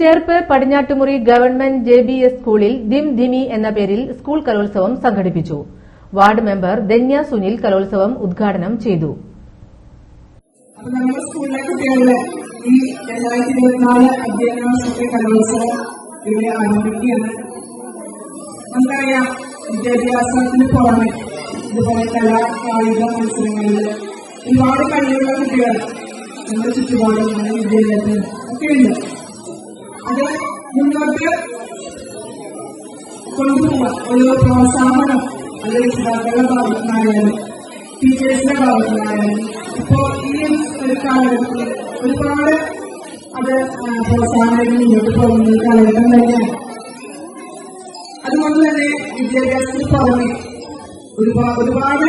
Cherpu Padinjattumuri government J B S സ്കൂളിൽ ദിം Dimi എന്ന പേരിൽ സ്കൂൾ കലോത്സവം സംഘടിപ്പിച്ചു. വാർഡ് മെമ്പർ ധന്യ സുനിൽ കലോത്സവം ഉദ്ഘാടനം ചെയ്തു. നമ്മുടെ സ്കൂളിലെ ഈ രണ്ടായിരത്തി ഇരുപത്തിനാല് അധ്യയന കലോത്സവം ഇവിടെ ആരംഭിക്കുകയാണ്. നമുക്കറിയാം വിദ്യാഭ്യാസത്തിന് പുറമെ ഇതുപോലെ കലാ കായിക മത്സരങ്ങളിൽ ഒരുപാട് കഴിവുള്ള കുട്ടികൾ നമ്മുടെ ചുറ്റുപാടും നമ്മുടെ വിദ്യാലയത്തിൽ ഒക്കെ ഉണ്ട് അത് മുന്നോട്ട് കൊണ്ടുപോകാൻ ഒരു പ്രോത്സാഹനം അത് രക്ഷിതാക്കളുടെ ഭാഗത്തുനിന്നായാലും ടീച്ചേഴ്സിന്റെ ഭാഗത്തുനിന്നായാലും. ഇപ്പോ ഈ ഒരു കാലഘട്ടത്തിൽ ഒരുപാട് അത് പ്രോത്സാഹനം മുന്നോട്ട് പോകുന്ന കാലഘട്ടം തന്നെയാണ്. അതുകൊണ്ട് തന്നെ വിദ്യാഭ്യാസത്തിന് പുറമെ ഒരുപാട് ഒരുപാട്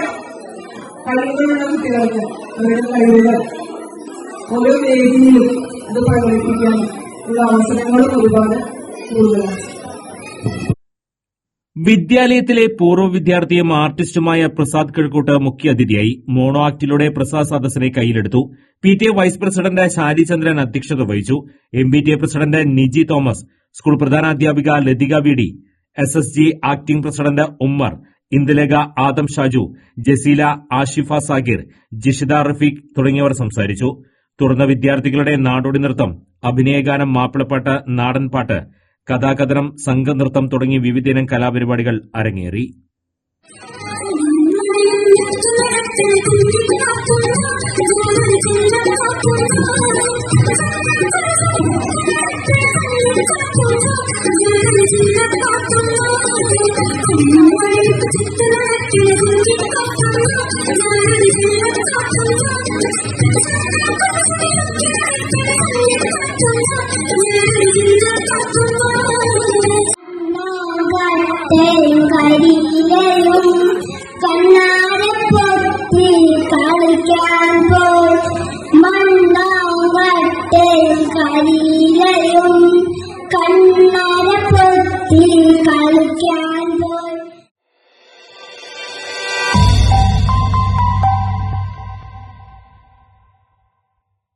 കഴിവുകളുള്ള കുട്ടികൾക്ക് അവരുടെ കഴിവുകൾ ഓരോ വേദിയിലും അത് പ്രകടിപ്പിക്കാൻ വിദ്യാലയത്തിലെ പൂർവ വിദ്യാർത്ഥിയും ആർട്ടിസ്റ്റുമായ പ്രസാദ് കിഴക്കൂട്ട് മുഖ്യാതിഥിയായി മോണോ ആക്ടിലൂടെ പ്രസാദ് സദസ്സിനെ കയ്യിലെടുത്തു. P T A vice president Sharichandran അധ്യക്ഷത വഹിച്ചു. M B T A president Niji Thomas school പ്രധാനാധ്യാപിക Lathika V D S S G acting president Ummer Indulekha Adam Shaju Jaseela Ashifa Sagir Jishida Rafeeq തുടങ്ങിയവർ സംസാരിച്ചു. തുടർന്ന് വിദ്യാർത്ഥികളുടെ നാടോടി നൃത്തം അഭിനയഗാനം മാപ്പിളപ്പാട്ട് നാടൻപാട്ട് കഥാകഥനം സംഘനൃത്തം തുടങ്ങി വിവിധയിനം കലാപരിപാടികൾ അരങ്ങേറി. കരിയിലും കണ്ണാടപ്പൊത്തി കളിക്കാൻ പോൽ മണ്ണാവട്ടെ കരിയിലും കണ്ണാടപ്പൊത്തി കളിക്കാൻ